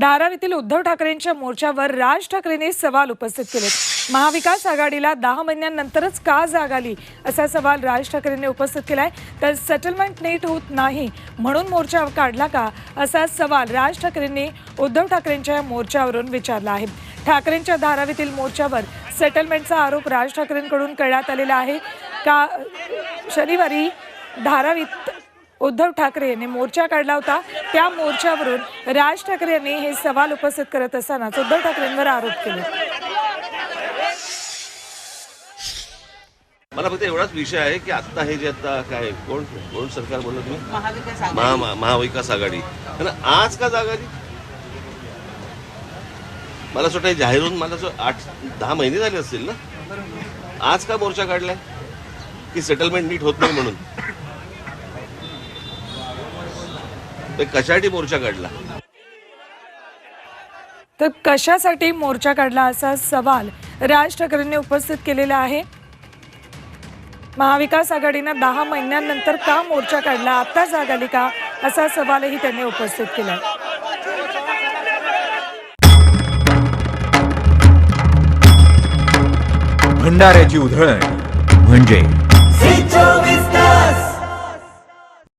धारावीतील उद्धव ठाकरेंच्या मोर्चावर राज ठाकरेंनी सवाल उपस्थित केलेत. महाविकास आघाडीला दहा महिन्यांनंतरच का जाग आली असा सवाल राज ठाकरेंनी उपस्थित केलाय. तर सेटलमेंट नीट होत नाही म्हणून मोर्चा काढला का असा सवाल राज ठाकरेंनी उद्धव ठाकरेंच्या या मोर्चावरून विचारला आहे. ठाकरेंच्या धारावीतील मोर्चावर सेटलमेंटचा आरोप राज ठाकरेंकडून करण्यात आलेला आहे. का शनिवारी धारावीत उद्धव ठाकरे यांनी मोर्चा काढला होता. त्या मोर्चावरून राज ठाकरे यांनी हे सवाल उपस्थित करत असतानाच उद्धव ठाकरेंवर आरोप केले. मला फक्त एवढाच विषय आहे की आता हे जे आता काय कोण कोण सरकार बोललं तुम्ही? महाविकास महा आघाडी. महा- महाविकास आघाडी. आणि आज का जागा आली? मला असं वाटतं हे जाहीर होऊन मला असं आठ दहा महिने झाले असतील ना? आज का मोर्चा काढलाय? की सेटलमेंट नीट होत नाही म्हणून? ते कशासाठी मोर्चा काढला? तर कशासाठी मोर्चा काढला असा सवाल राज ठाकरेंनी उपस्थित केलेला आहे. महाविकास आघाडीनं दहा महिन्यांनंतर का मोर्चा काढला? आता जाग आली का? असा सवालही त्यांनी उपस्थित केला. भंडाऱ्याची उधळण म्हणजे